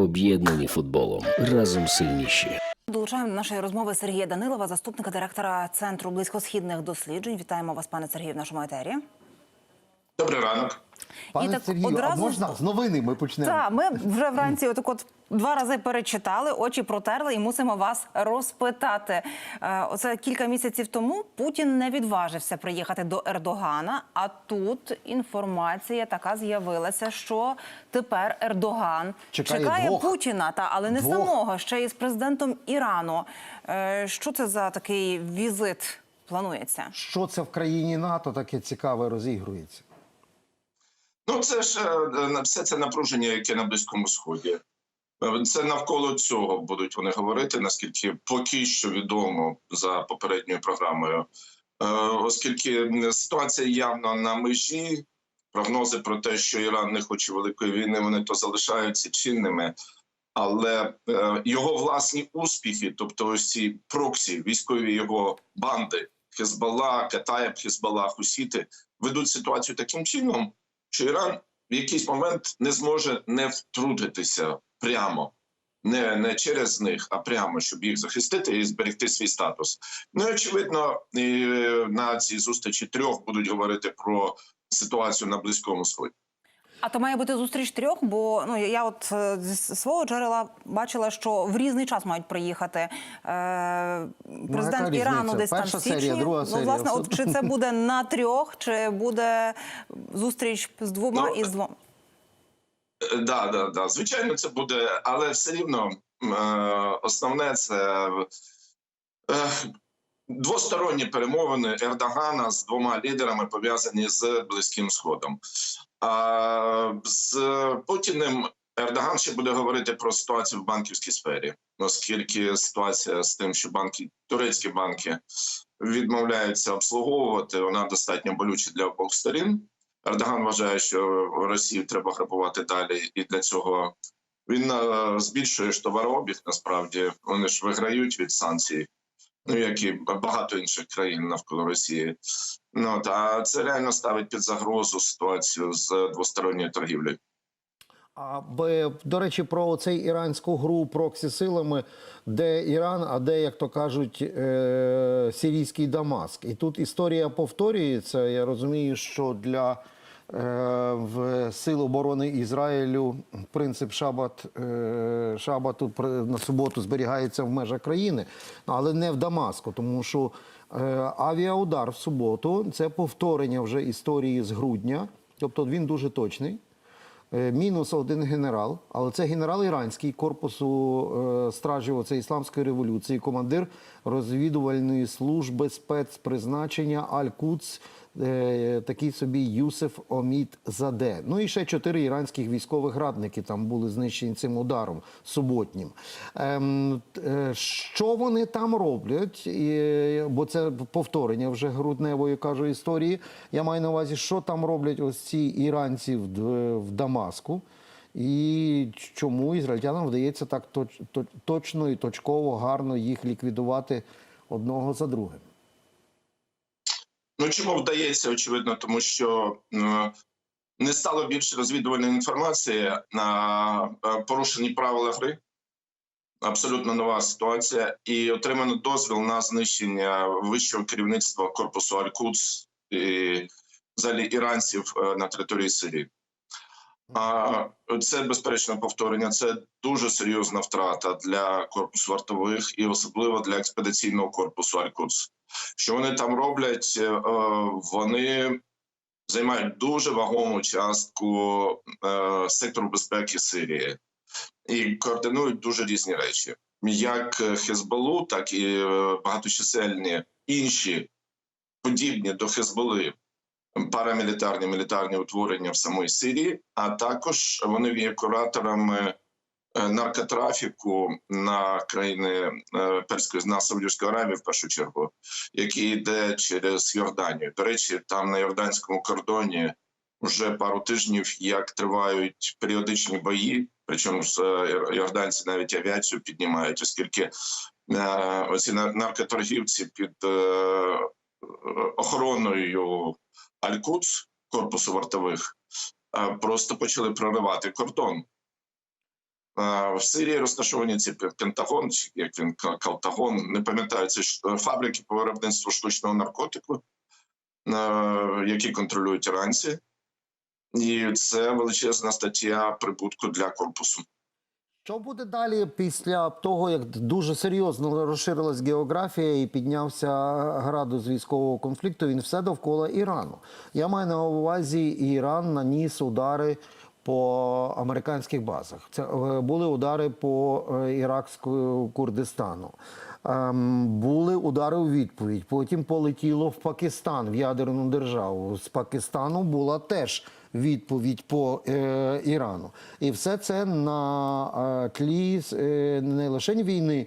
Об'єднані футболом разом сильніші. Долучаємо до нашої розмови Сергія Данилова, заступника директора Центру близькосхідних досліджень. Вітаємо вас, пане Сергію, в нашому етері. Добрий ранок. Пане І так Сергію, одразу- а можна з новини ми почнемо? Так, ми вже вранці отак от два рази перечитали, очі протерли і мусимо вас розпитати. Е, Оце кілька місяців тому Путін не відважився приїхати до Ердогана. А тут інформація така з'явилася, що тепер Ердоган Чекає двох. Путіна, та але не Двох. самого ще й з президентом Ірану. Е, Що це за такий візит планується? Що це в країні НАТО таке цікаве розігрується? Ну це ж е, все це напруження, яке на близькому сході. Е, Це навколо цього будуть вони говорити, наскільки поки що відомо за попередньою програмою, Е, оскільки ситуація явно на межі. Прогнози про те, що Іран не хоче великої війни, вони то залишаються чинними. Але його власні успіхи, тобто ось ці проксі, військові його банди, Хезбалла, Катаєб, Хезбалла, Хусіти, ведуть ситуацію таким чином, що Іран в якийсь момент не зможе не втрутитися прямо, не, не через них, а прямо, щоб їх захистити і зберегти свій статус. Ну і очевидно, і на цій зустрічі трьох будуть говорити про ситуацію на близькому сході. А то має бути зустріч трьох, бо ну я от е, з свого джерела бачила, що в різний час мають приїхати е, президент яка Ірану різниця? десь там в січні. серія, друга ну, серія, власне, от чи це буде на трьох, чи буде зустріч з двома Ну, і з двома? Е, Да, да, да. Звичайно, це буде, але все рівно е, основне це е, двосторонні перемовини Ердогана з двома лідерами пов'язані з Близьким Сходом. А з Путіним Ердоган ще буде говорити про ситуацію в банківській сфері, оскільки ситуація з тим, що банки, турецькі банки відмовляються обслуговувати, вона достатньо болюча для обох сторін. Ердоган вважає, що Росію треба грабувати далі, і для цього він е, збільшує товарообіг. Насправді вони ж виграють від санкцій, ну як і багато інших країн навколо Росії. Ну та це реально ставить під загрозу ситуацію з двосторонньою торгівлею. А до речі, про цей іранську гру проксі силами, де Іран, а де, як то кажуть, е- сирійський Дамаск. І тут історія повторюється. Я розумію, що для в сил оборони Ізраїлю принцип шабат, е- шабату на суботу зберігається в межах країни, але не в Дамаску, тому що е- авіаудар в суботу це повторення вже історії з грудня, тобто він дуже точний. Е, Мінус один генерал, але це генерал іранський корпусу е, стражів оцеї ісламської революції, командир розвідувальної служби спецпризначення Аль-Куц, е, такий собі Юсеф Омід Заде. Ну і ще чотири іранських військових радники там були знищені цим ударом суботнім. Ем, е, що вони там роблять? І, бо це повторення вже грудневої кажу історії. Я маю на увазі, що там роблять ось ці іранці в, в Дамаску. І чому ізраїльтянам вдається так точ, точ- точно і точково гарно їх ліквідувати одного за другим? Ну чому вдається? Очевидно, тому що е, не стало більше розвідувальної інформації на е, порушені правила гри. Абсолютно нова ситуація, і отримано дозвіл на знищення вищого керівництва корпусу Аль-Кудс і взагалі іранців е, на території Сирії. А це безперечно повторення. Це дуже серйозна втрата для корпусу вартових і особливо для експедиційного корпусу Аль-Кудс. Що вони там роблять? Е, е, Вони займають дуже вагому частку е, сектору безпеки Сирії і координують дуже різні речі, як Хезболу, так і багаточисельні інші подібні до Хезболи парамілітарні мілітарні утворення в самій Сирії, а також вони є кураторами е, наркотрафіку на країни е, Перської на Саудівської Аравії в першу чергу, який йде через Йорданію. До речі, там на йорданському кордоні вже пару тижнів як тривають періодичні бої. Причому е, йорданці навіть авіацію піднімають, оскільки оці нар- наркоторгівці під охороною Аль-Кудс, корпусу вартових, е, просто почали проривати кордон. Е, В Сирії розташовані ці Пентагон, як він Ка- Калтагон, не пам'ятаю, це е, фабрики по виробництву штучного наркотику, які контролюють іранці. І це величезна стаття прибутку для корпусу. Що буде далі після того, як дуже серйозно розширилась географія і піднявся градус військового конфлікту? Він все довкола Ірану. Я маю на увазі, Іран наніс удари по американських базах. Це е, були удари по е, іракському Курдистану. Ем, Були удари у відповідь. Потім полетіло в Пакистан, в ядерну державу. З Пакистану була теж відповідь по е, Ірану. І все це на е, тлі е, не лише війни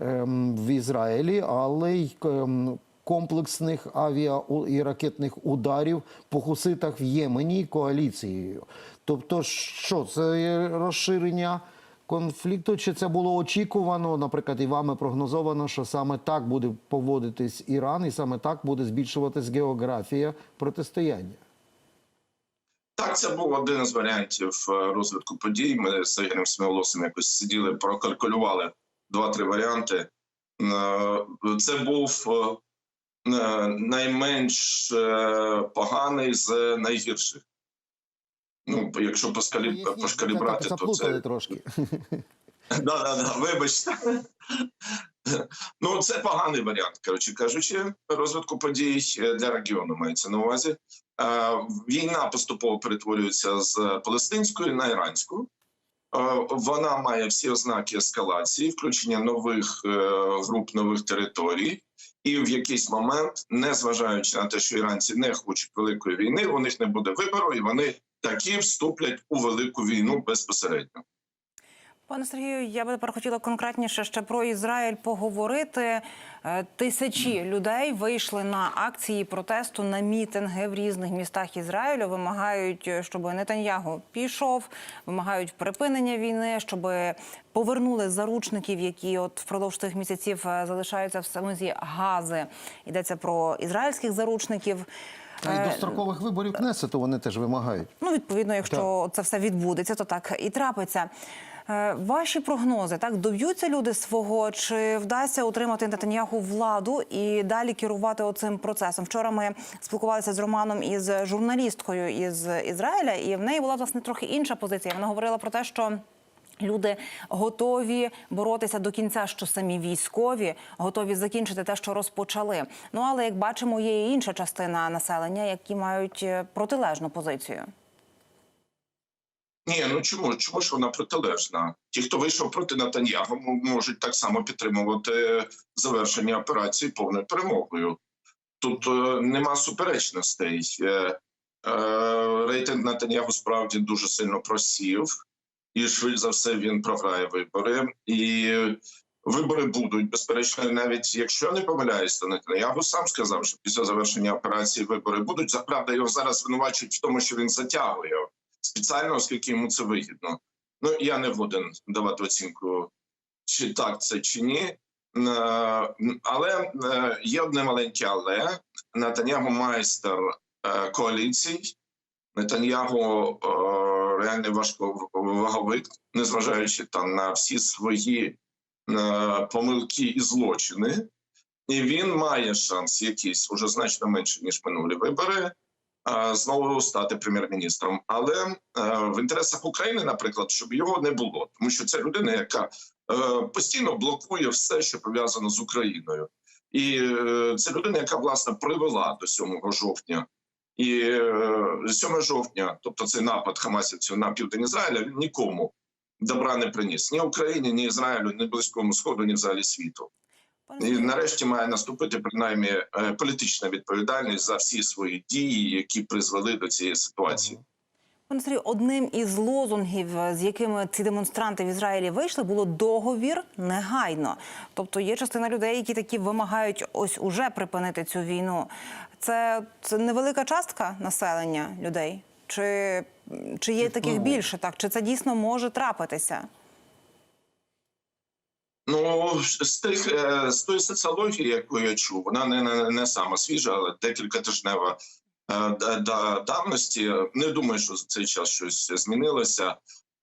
ем, в Ізраїлі, але й ем, комплексних авіа і ракетних ударів по хуситах в Ємені коаліцією. Тобто, що це розширення конфлікту? Чи це було очікувано? Наприклад, і вами прогнозовано, що саме так буде поводитись Іран, і саме так буде збільшуватись географія протистояння. Так, це був один із варіантів е, розвитку подій. Ми з Сергієм Смілосом якось сиділи, прокалькулювали два-три варіанти. Е, Це був е, найменш поганий з найгірших. Ну, якщо по шкалі брати, то це трошки. Да, да, да, вибачте. Ну, це поганий варіант, коротше кажучи, розвитку подій е, для регіону мається на увазі. Е, Війна поступово перетворюється з палестинської на іранську. Е, Вона має всі ознаки ескалації, включення нових груп, нових територій. І в якийсь момент, незважаючи на те, що іранці не хочуть великої війни, у них не буде вибору, і вони такі вступлять у велику війну безпосередньо. Пане Сергію, я би тепер хотіла конкретніше ще про Ізраїль поговорити. Е, Тисячі людей вийшли на акції протесту на мітинги в різних містах Ізраїлю. Вимагають, е, щоб Нетаньягу пішов, вимагають припинення війни, щоб повернули заручників, які от впродовж тих місяців е, залишаються в смузі Гази. Йдеться про ізраїльських заручників. А й дострокових виборів Кнесету вони теж вимагають. Ну, відповідно, якщо це все відбудеться, то так і трапиться. Е, Ваші прогнози так доб'ються люди свого, чи вдасться утримати Нетаньяху владу і далі керувати оцим процесом? Вчора ми спілкувалися з Романом із журналісткою із Ізраїля, і в неї була власне трохи інша позиція. Вона говорила про те, що. Люди готові боротися до кінця, що самі військові готові закінчити те, що розпочали. Ну але як бачимо, є і інша частина населення, які мають е, протилежну позицію. Ні, ну чому? Чому ж вона протилежна? Ті, хто вийшов проти Натаньягу, м- можуть так само підтримувати завершення операції повною перемогою. Тут е, нема суперечностей. Е, е, рейтинг Натаньягу справді дуже сильно просів, і швидше за все він програє вибори. І вибори будуть безперечно, навіть якщо не помиляюсь, то Натаньягу сам сказав, що після завершення операції вибори будуть. Заправда, його зараз звинувачують в тому, що він затягує спеціально, оскільки йому це вигідно. Ну я не годен давати оцінку, чи так це чи ні. Е, Але е, є одне маленьке але Нетаньягу майстер е, коаліцій. Нетаньягу е, реальний важковаговик, незважаючи там на всі свої помилки і злочини. І він має шанс якийсь уже значно менше ніж минулі вибори. Е, Знову стати прем'єр-міністром, але е, в інтересах України, наприклад, щоб його не було, тому що це людина, яка е, постійно блокує все, що пов'язано з Україною, і це людина, яка власне привела до 7 жовтня. І е, 7 жовтня, тобто цей напад Хамасівців на південь Ізраїля, він нікому добра не приніс ні Україні, ні Ізраїлю, ні близькому сходу, ні взагалі світу. І нарешті має наступити принаймні е, політична відповідальність за всі свої дії, які призвели до цієї ситуації. Пане Сергію, одним із лозунгів, з якими ці демонстранти в Ізраїлі вийшли, було договір негайно. Тобто є частина людей, які такі вимагають ось уже припинити цю війну. Це, це невелика частка населення людей. Чи, чи є таких більше? Так чи це дійсно може трапитися? Ну з тих е, з тої соціології, яку я чув, вона не, не, не сама свіжа, але декілька тижнева е, да- да- давності. Не думаю, що за цей час щось змінилося.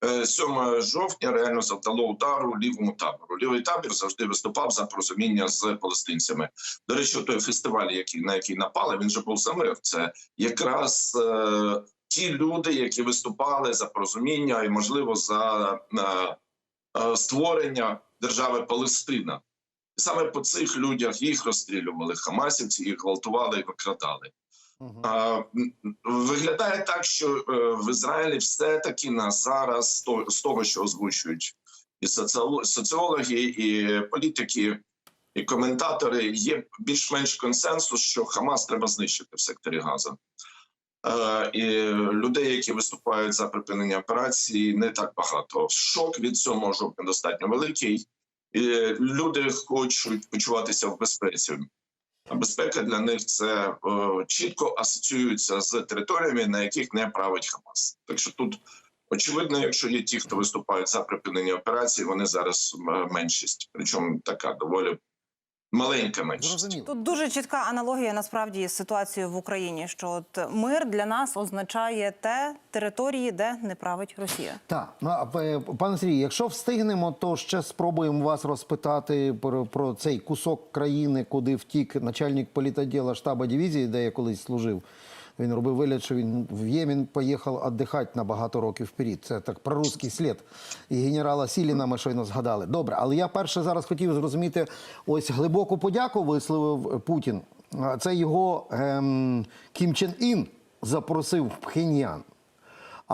е, 7 жовтня реально завдало удару лівому табору. Лівий табір завжди виступав за порозуміння з палестинцями. До речі, той фестиваль, який на який напали, він же був за мир. Це якраз е, ті люди, які виступали за порозуміння і, можливо, за е, е, створення держави Палестина. І саме по цих людях їх розстрілювали хамасівці, їх гвалтували і викрадали. А, м, Виглядає так, що е, в Ізраїлі все-таки на зараз з то- з того, що озвучують і соціологи, і політики, і коментатори, є більш-менш консенсус, що Хамас треба знищити в секторі Газа. Е, І людей, які виступають за припинення операції, не так багато. Шок від цього може бути достатньо великий. Люди хочуть почуватися в безпеці. Безпека для них це е, чітко асоціюється з територіями, на яких не править Хамас. Так що тут очевидно, якщо є ті, хто виступають за припинення операції, вони зараз е, меншість, причому така доволі маленька меншість. Тут дуже чітка аналогія насправді з ситуацією в Україні, що от мир для нас означає те території, де не править Росія. Так, ну, а, е, пане Сергій, якщо встигнемо, то ще спробуємо вас розпитати про, про цей кусок країни, куди втік начальник політоділа штабу дивізії, де я колись служив. Він робив вигляд, що він в Ємін поїхав віддихати на багато років вперед. Це так про русський слід. І генерала Сіліна ми щойно згадали. Добре, але я перше зараз хотів зрозуміти ось глибоку подяку висловив Путін. Це його ем, Кім Чен Ін запросив в Пхеньян.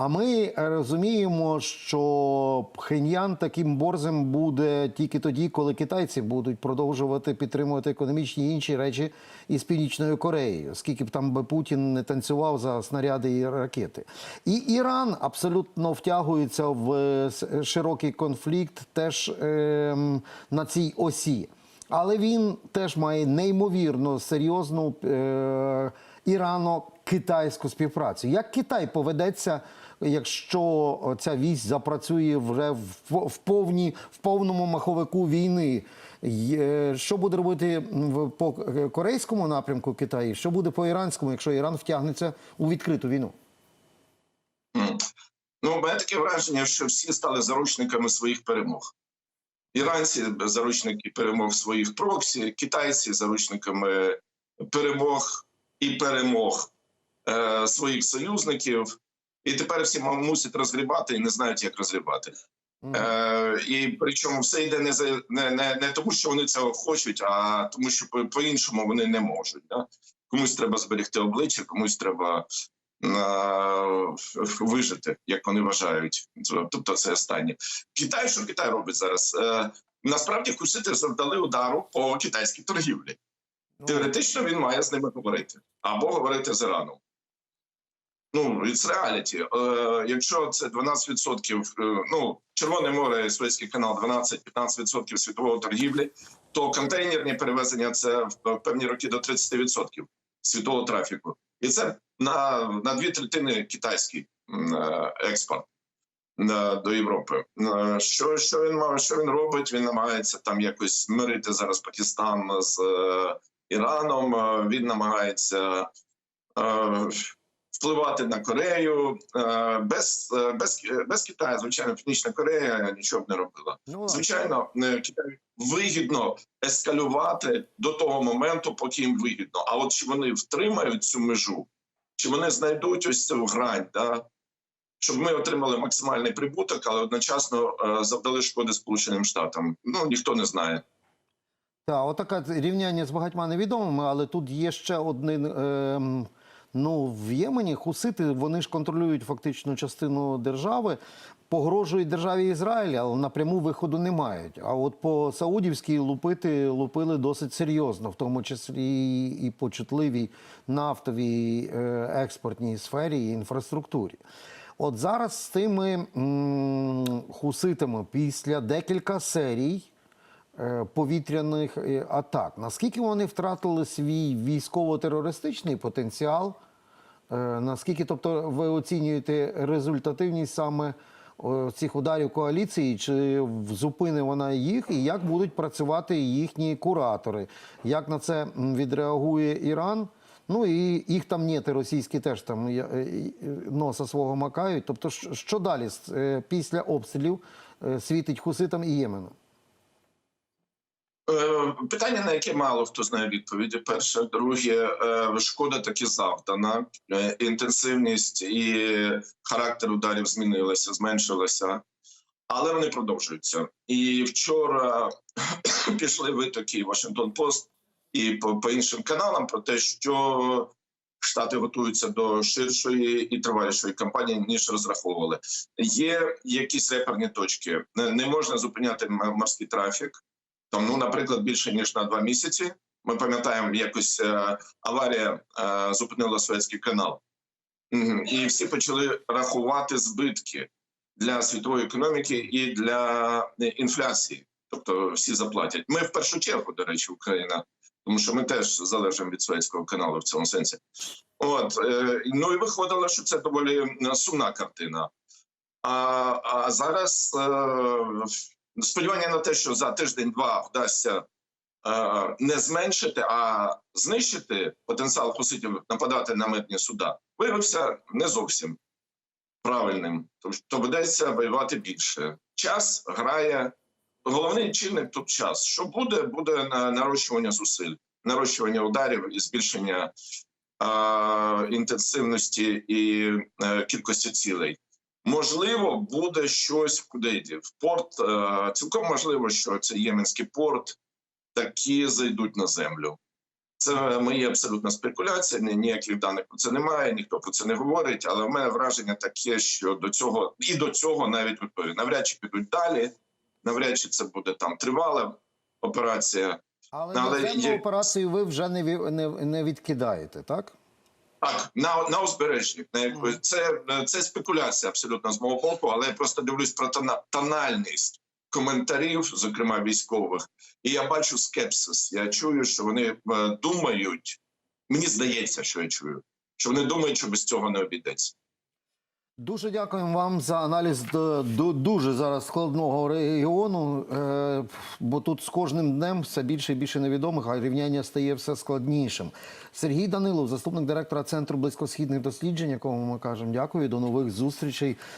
А ми розуміємо, що Пхеньян таким борзим буде тільки тоді, коли китайці будуть продовжувати підтримувати економічні інші речі із Північною Кореєю, скільки б там би Путін не танцював за снаряди і ракети. І Іран абсолютно втягується в е, широкий конфлікт теж ем, на цій осі. Але він теж має неймовірно серйозну е, ірано-китайську співпрацю. Як Китай поведеться, якщо ця вісь запрацює вже в, повні, в повному маховику війни? Є- Що буде робити по корейському напрямку Китаю? Що буде по іранському, якщо Іран втягнеться у відкриту війну? Ну, у мене таке враження, що всі стали заручниками своїх перемог. Іранці заручники перемог своїх проксі, китайці заручниками перемог і перемог е, своїх союзників. І тепер всі мусять розгрібати і не знають, як розгрібати. Е, і причому все йде не, за, не, не, не тому, що вони цього хочуть, а тому, що по- по-іншому вони не можуть. Да? Комусь треба зберегти обличчя, комусь треба е, вижити, як вони вважають. Тобто це останнє. Китай, що Китай робить зараз? Е, насправді хусити завдали удару по китайській торгівлі. Теоретично він має з ними говорити або говорити з Іраном. Ну, it's reality. Е, якщо це 12%, е, ну, Червоне море, Суецький канал 12-15% світової торгівлі, то контейнерні перевезення це в певні роки до 30% світового трафіку. І це на, на дві третини китайський е, експорт е, до Європи. Е, Що, що, він, ма- що він робить? Він намагається там якось мирити зараз Пакистан з е, Іраном. Е, Він намагається е, впливати на Корею е, без, е, без, без Китаю. Звичайно, Північна Корея нічого б не робила. Ну, Звичайно, е, Китаю вигідно ескалювати до того моменту, поки їм вигідно. А от чи вони втримають цю межу, чи вони знайдуть ось цю грань, да? щоб ми отримали максимальний прибуток, але одночасно е, завдали шкоди Сполученим Штатам. Ну ніхто не знає. Так, отаке рівняння з багатьма невідомими, але тут є ще один. ем, ну, в Ємені хусити вони ж контролюють фактично частину держави, погрожують державі Ізраїль, але напряму виходу не мають. А от по Саудівській лупити лупили досить серйозно, в тому числі і по чутливій нафтовій е, експортній сфері і інфраструктурі. От зараз з тими м, хуситами після декілька серій повітряних е, атак. Наскільки вони втратили свій військово-терористичний потенціал? Е, Наскільки, тобто, ви оцінюєте результативність саме е, цих ударів коаліції? Чи зупине вона їх, і як будуть працювати їхні куратори? Як на це відреагує Іран? Ну і їх там нет, російські теж там е, е, носа свого макають. Тобто, що далі е, після обстрілів е, світить хуситам і Ємену? Е, Питання, на яке мало хто знає відповіді. Перше, друге, е, шкода таки завдана. Е, Інтенсивність і характер ударів змінилися, зменшилася, але вони продовжуються. І вчора пішли витоки Вашингтон Пост і по, по іншим каналам про те, що Штати готуються до ширшої і тривалішої кампанії ніж розраховували. Є якісь реперні точки. Не, не можна зупиняти морський трафік. Там, ну, наприклад, більше ніж на два місяці. Ми пам'ятаємо, якось е, аварія е, зупинила Суецький канал, і всі почали рахувати збитки для світової економіки і для е, інфляції. Тобто всі заплатять. Ми в першу чергу, до речі, Україна, тому що ми теж залежимо від Суецького каналу в цьому сенсі. От ну і виходило, що це доволі сумна картина. А, а зараз сподівання на те, що за тиждень-два вдасться е, не зменшити, а знищити потенціал хуситів нападати на митні суда, виявився не зовсім правильним. Тобто доведеться воювати більше. Час грає. Головний чинник тут час. Що буде, буде на нарощування зусиль, нарощування ударів і збільшення е, інтенсивності і е, кількості цілей. Можливо, буде щось в Кудейді. В порт е, цілком можливо, що це єменський порт такі зайдуть на землю. Це мої абсолютна спекуляція. ні- Ніяких даних про це немає, ніхто про це не говорить. Але в мене враження таке, що до цього і до цього навіть готові. Навряд чи підуть далі, навряд чи це буде там тривала операція. Але, Але операцію ви вже не, не, не відкидаєте, так? Так, на, на узбережжі. Це, це спекуляція абсолютно з мого боку, але я просто дивлюсь про тона- тональність коментарів, зокрема військових, і я бачу скепсис. Я чую, що вони е, думають. Мені здається, що я чую, що вони думають, що без цього не обійдеться. Дуже дякуємо вам за аналіз до ду- дуже зараз складного регіону, е, бо тут з кожним днем все більше і більше невідомих, а рівняння стає все складнішим. Сергій Данилов, заступник директора Центру близькосхідних досліджень, якому ми кажемо дякую. До нових зустрічей